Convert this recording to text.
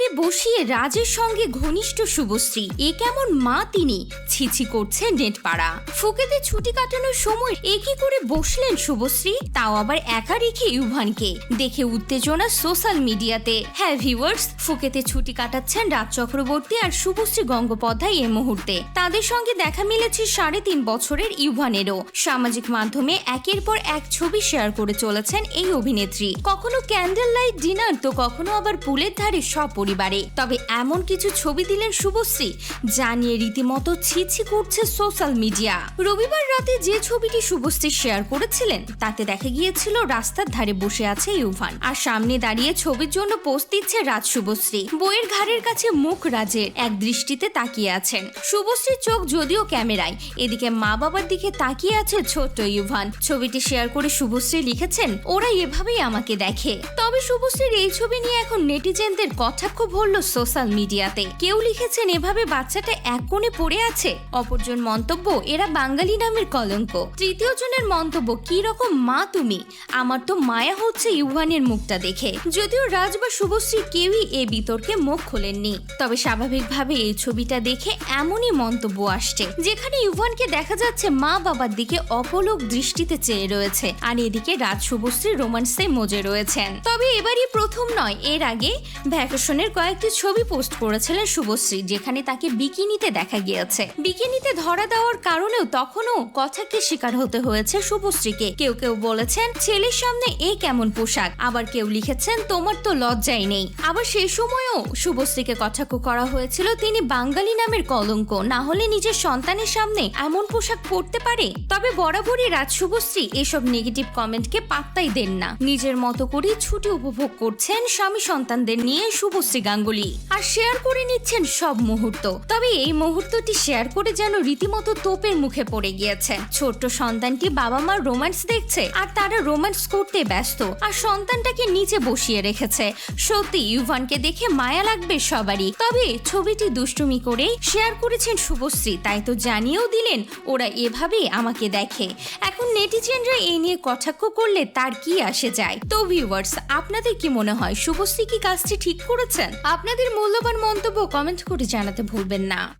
একধারে বসিয়ে রাজের সঙ্গে ঘনিষ্ঠ শুভশ্রী। এ কেমন মা তিনি? ছিছি করছে নেট পাড়া ফুকেতে ছুটি কাটানোর সময় এ কি করে বসলেন শুভশ্রী? তাও আবার একা রেখে ইউভানকে। দেখে উত্তেজনা সোশ্যাল মিডিয়াতে। হ্যাঁ ভিউয়ার্স, ফুকেতে ছুটি কাটাচ্ছেন রাজ চক্রবর্তী আর শুভশ্রী গঙ্গোপাধ্যায় এই মুহূর্তে। তাদের সঙ্গে দেখা মিলেছে সাড়ে তিন বছরের ইউভানেরও। সামাজিক মাধ্যমে একের পর এক ছবি শেয়ার করে চলেছেন এই অভিনেত্রী। কখনো ক্যান্ডেল লাইট ডিনার, তো কখনো আবার পুলের ধারে সপরিবারে তবে এমন কিছু ছবি দিলেন শুভশ্রী, যা নিয়ে রীতিমতো ছিছি করছে সোশ্যাল মিডিয়া। রবিবার রাতে যে ছবিটি শুভশ্রী শেয়ার করেছিলেন, তাতে দেখা গিয়েছিল রাস্তার ধারে বসে আছে ইউভান আর সামনে দাঁড়িয়ে ছবির জন্য পোস্ট দিচ্ছে রাজ শুভশ্রী। বইয়ের ঘাড়ের কাছে মুখ রাজের এক দৃষ্টিতে তাকিয়ে আছেন। শুভশ্রীর চোখ যদিও ক্যামেরায়, এদিকে মা বাবার দিকে তাকিয়ে আছে ছোট্ট ইউভান ছবিটি শেয়ার করে শুভশ্রী লিখেছেন, ওরা এভাবেই আমাকে দেখে। তবে শুভশ্রীর এই ছবি নিয়ে এখন নেটিজেনদের কটাক্ষ ভরল সোশ্যাল মিডিয়াতে। কেউ লিখেছেন, এভাবে বাচ্চাটা এক কোণে পড়ে আছে? অপরজন মন্তব্য, এরা বাঙালি নামের কলঙ্ক। তৃতীয় জনের মন্তব্য, কি রকম মা তুমি? আমার তো মায়া হচ্ছে ইউভানের মুখটা দেখে। যদিও রাজ বা শুভশ্রী কেউই এ বিতর্কে মুখ খোলেননি। তবে স্বাভাবিকভাবে এই ছবিটা দেখে এমনই মন্তব্য আসছে, যেখানে ইউভানকে দেখা যাচ্ছে মা বাবার দিকে অপলক দৃষ্টিতে চেয়ে রয়েছে, আর এদিকে রাজ, শুভশ্রী, রোমান্সে মজে রয়েছেন। তবে এবারই প্রথম নয়, এর আগে ভ্যাকেশনের কয়েকটি ছবি পোস্ট করেছিলেন শুভশ্রী, যেখানে তাকে বিকিনিতে দেখা গিয়েছে। বিকিনিতে ধরা দেওয়ার কারণেও তখনও কথাকে শিকার হতে হয়েছে শুভশ্রীকে। কেউ কেউ বলেছেন, ছেলের সামনে এ কেমন পোশাক? আবার কেউ লিখেছেন, তোমার তো লজ্জাই নেই। আবার সেই সময়ও শুভশ্রীকে কটাক্ষ করা হয়েছিল, তিনি বাঙালি নামের কলঙ্ক, না হলে নিজের সন্তানের সামনে এমন পোশাক পরতে পারে? তবে বরাবরই রাজ শুভশ্রী এসব নেগেটিভ কমেন্টকে পাত্তাই দেন না। নিজের মতো করে ছুটি উপভোগ করছেন স্বামী সন্তানদের নিয়ে শুভশ্রী গাঙ্গুলি, আর শেয়ার করে নিচ্ছেন সব মুহূর্ত। তবে এই মুহূর্তটি শেয়ার করে যেন রীতিমতো তোপের মুখে পড়ে গিয়েছে। ছোট্ট সন্তানটি বাবা মার রোম্যান্স দেখছে, আর তারা রোম্যান্স করতে ব্যস্ত, আর সন্তানটাকে নিচে বসিয়ে রেখেছে। সত্যি, ইউভানকে দেখে মায়া লাগবে সবারই। তবে ছবিটি দুষ্টুমি করে শেয়ার করেছেন শুভশ্রী, তাই তো জানিয়েও দিলেন, ওরা এভাবেই আমাকে দেখে। এখন নেটিজেনরা এই নিয়ে কটাক্ষ করলে তার কি আসে যায়? তো ভিউয়ার্স আপনাদের কি মনে হয়, শুভশ্রী কি কাজটি ঠিক করেছেন? আপনাদের মূল্যবান মন্তব্য কমেন্ট করে জানাতে ভুলবেন না।